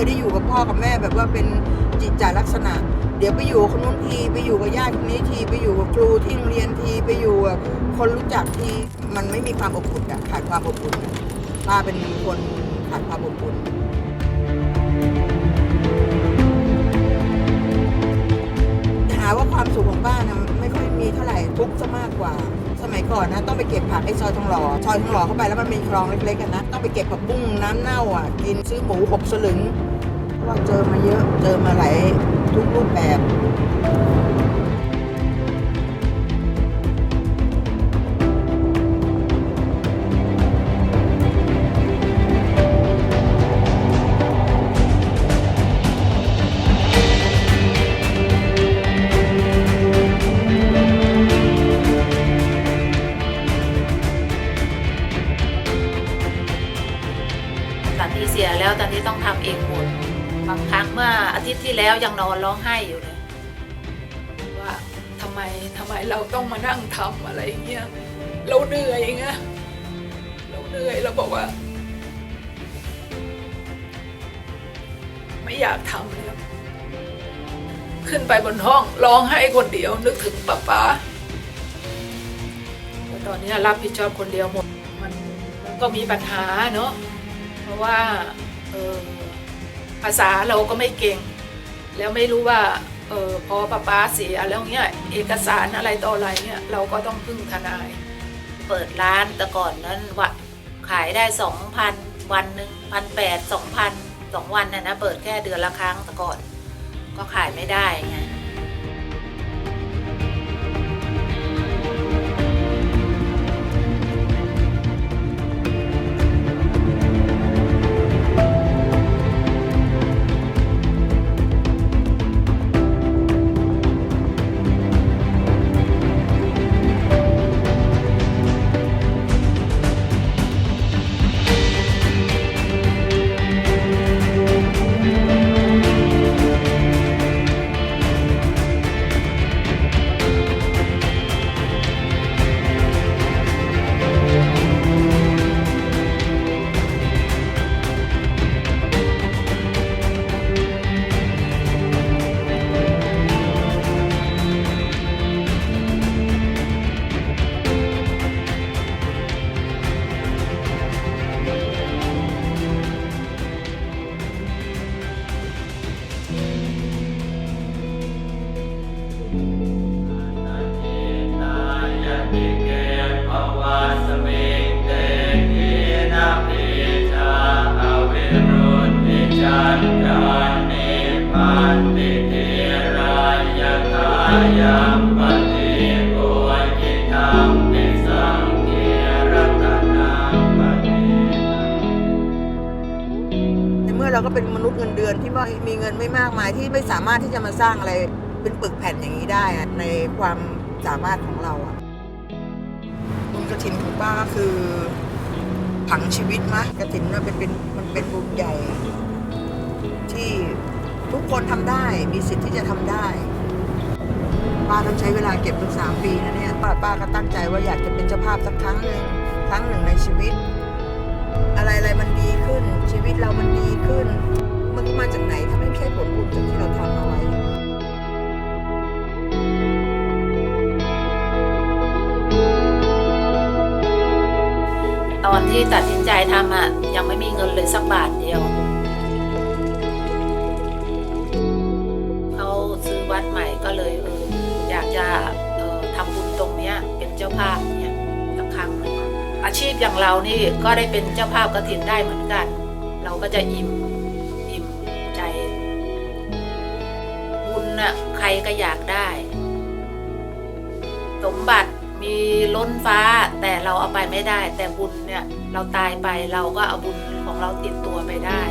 ยได้อยู่กับพ่อกับแม่แบบว่าเป็นจิตใจลักษณะ เดี๋ยวไปอยู่คนนู้นทีไปอยู่กับญาติคนนี้ทีไปอยู่กับครูที่โรงเรียนทีไปอยู่กับคนรู้จักทีมันไม่มีความอบอุ่นอะขาดความอบอุ่นป้าเป็นคนขาดความอบอุ่น ว่าความสุขของบ้านนะไม่ค่อยมีเท่าไหร่ทุกซะมากกว่า สมัยก่อนนะต้องไปเก็บผักไอ้ซอยทองหล่อซอยทองหล่อเข้าไปแล้วมันมีคลองเล็กๆกันนะต้องไปเก็บผักบุ้งน้ำเน่าอะกินซื้อหมูหกสลึงเพราะว่าเจอมาเยอะเจอมาหลายทุกรูปแบบ ทิตย์ที่แล้วยังนอนร้องไห้อยู่เลยว่าทำไมทำไมเราต้องมานั่งทำอะไรเงี้ยเราเหนื่อยไงเราเหนื่อยเราบอกว่า ไม่อยากทำแล้วขึ้นไปบนห้องร้องไห้คนเดียวนึกถึงป้าป๊าแต่ตอนนี้รับผิดชอบคนเดียวหมดมันมันก็มีปัญหาเนาะเพราะว่าเออภาษาเราก็ไม่เก่ง แล้วไม่รู้ว่าเออพอป้าป้าเสียแล้วเนี้ยเอกสารอะไรต่ออะไรเนี้ยเราก็ต้องพึ่งทนาย เปิดร้านแต่ก่อนนั้นว่าขายได้สองพันวันหนึ่งพันแปดสองพันสองวันนะนะเปิดแค่เดือนละครั้งแต่ก่อน ก็ขายไม่ได้ไง เกรัตนังปฏิในเมื่อเราก็เป็นมนุษย์เงินเดือนที่ว่มีเงินไม่มากมายที่ไม่สามารถที่จะมาสร้างอะไรเป็นปึกแผ่นอย่างนี้ได้ในความสามารถของเราบุญกระถินของป้าก็คือผังชีวิตมะกระถินมันเป็นเป็นมันเป็นบุญใหญ่ ที่ทุกคนทำได้มีสิทธิ์ที่จะทำได้ ป้าต้องใช้เวลาเก็บถึงสามปีนะเนี่ยป้าป้าก็ตั้งใจว่าอยากจะเป็นเจ้าภาพสักครั้งหนึ่งครั้งหนึ่งในชีวิต อะไรอะไรมันดีขึ้น ชีวิตเรามันดีขึ้น มันมาจากไหนถ้าไม่ใช่ผลบุญจากที่เราทำเอาไว้ตอนที่ตัดสินใจทำอะยังไม่มีเงินเลยสักบาทเดียว อาชีพอย่างเรานี่ก็ได้เป็นเจ้าภาพกระถินได้เหมือนกัน เราก็จะอิ่มอิ่มใจบุญน่ะใครก็อยากได้ สมบัติมีล้นฟ้าแต่เราเอาไปไม่ได้ แต่บุญเนี่ยเราตายไปเราก็เอาบุญของเราติดตัวไปได้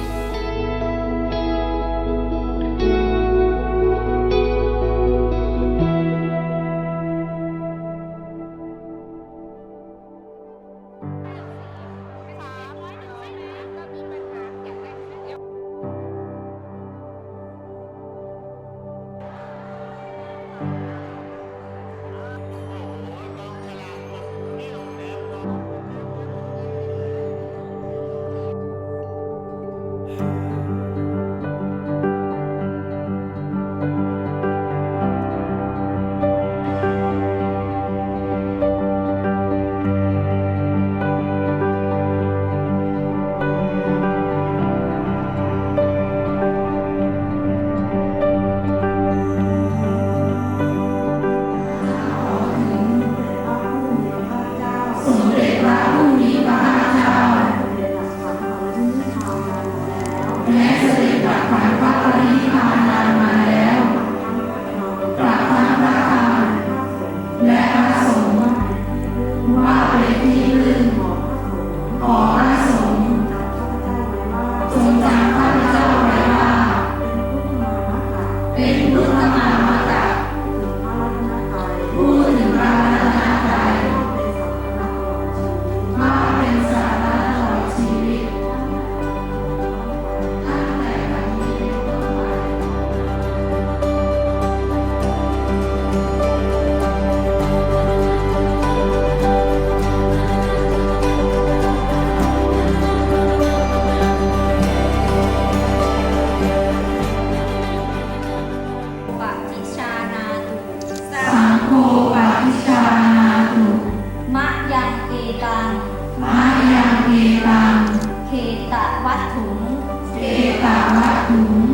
mm-hmm.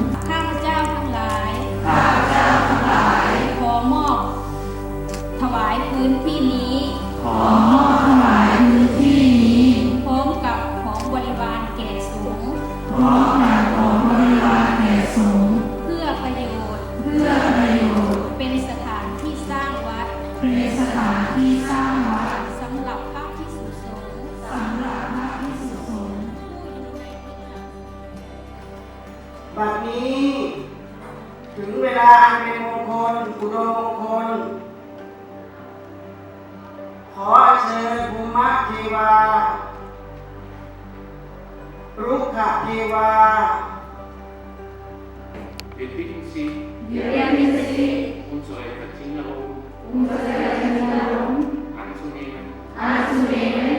ถึงเวลาอันเป็นมงคลอุดมมงคล ขอเชิญภูมิเทวารุกขเทวา Befitten Sie unsere Verzingerung anzunehmen, zur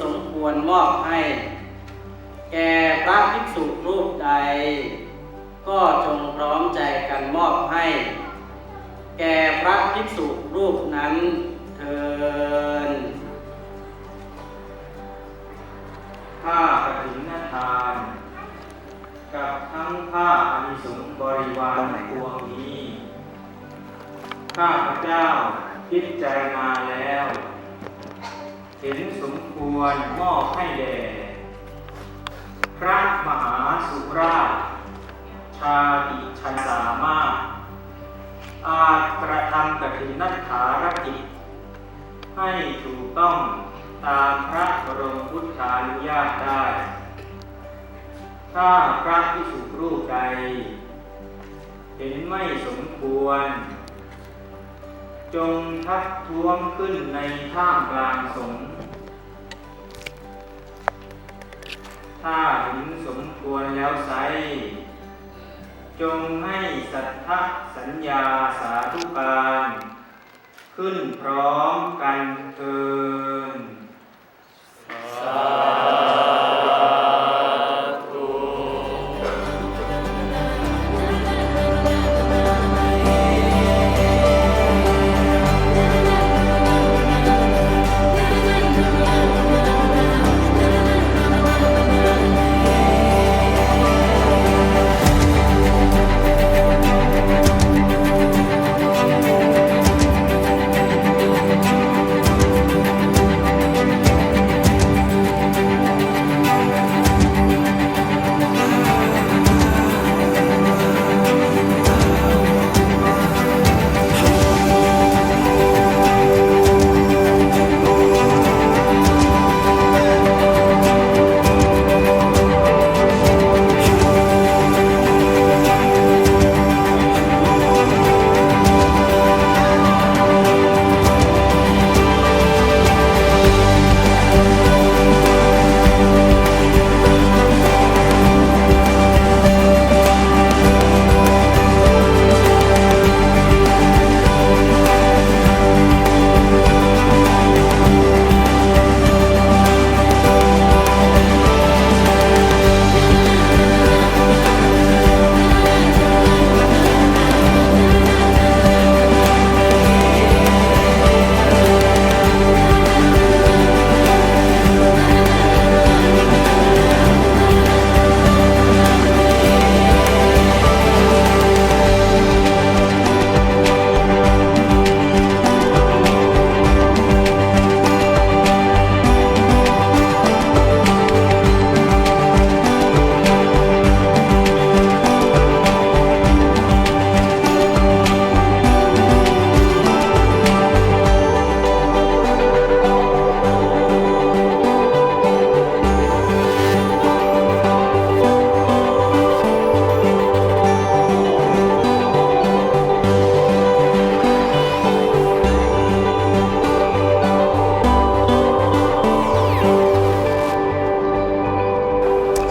สมควรมอบให้ แก่พระภิกษุรูปใด ก็จงพร้อมใจกันมอบให้ แก่พระภิกษุรูปนั้นเทินผ้ากฐินทาน กับทั้งผ้าอนิสงส์บริวารพวงนี้ ข้าพเจ้าพิจารณาแล้ว เห็นสมควรมอบให้แด่พระมหาสุราช ชาติชันสามารถ อาจกระทำกฐินนัฐารกิจ ให้ถูกต้องตามพระบรมพุทธานุญาตได้ ถ้าพระพิสุรูปใด เห็นไม่สมควร จงทักท้วงขึ้นในท่ามกลางสงถ้าเห็นสมควรแล้วไซจงให้สัทธสัญญาสาธุการ ขึ้นพร้อมกันเทิน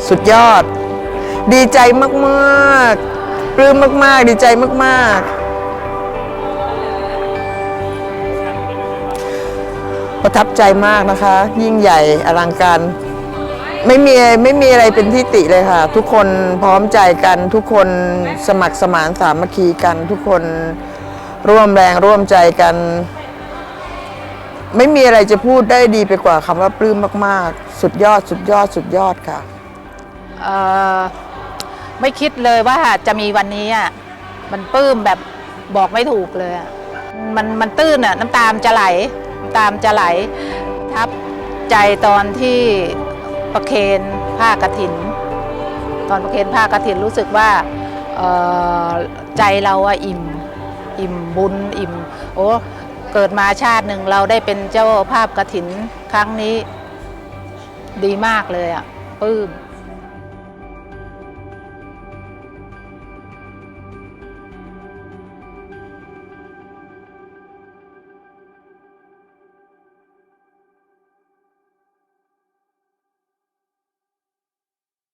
สุดยอด ดีใจมากๆปลื้มมาก ๆ ดีใจมาก ๆ ประทับใจมากนะคะ ยิ่งใหญ่อลังการไม่มีไม่มีอะไรเป็นที่ติเลยค่ะ ทุกคนพร้อมใจกันทุกคนสมัครสมานสามัคคีกัน ทุกคนร่วมแรงร่วมใจกัน ไม่มีอะไรจะพูดได้ดีไปกว่าคำว่าปลื้มมาก ๆ สุดยอดสุดยอดสุดยอดค่ะ ไม่คิดเลยว่าจะมีวันนี้อะมันปลื้มแบบบอกไม่ถูกเลยอะมันมันตื้นอะน้ำตามจะไหลน้ำตามจะไหล ทับใจตอนที่ประเคนผ้ากระถิน ตอนประเคนผ้ากระถินรู้สึกว่าใจเราอะอิ่มอิ่มบุญอิ่มโอ้เกิดมาชาติหนึ่งเราได้เป็นเจ้าภาพกระถินครั้งนี้ ดีมากเลยอะปลื้ม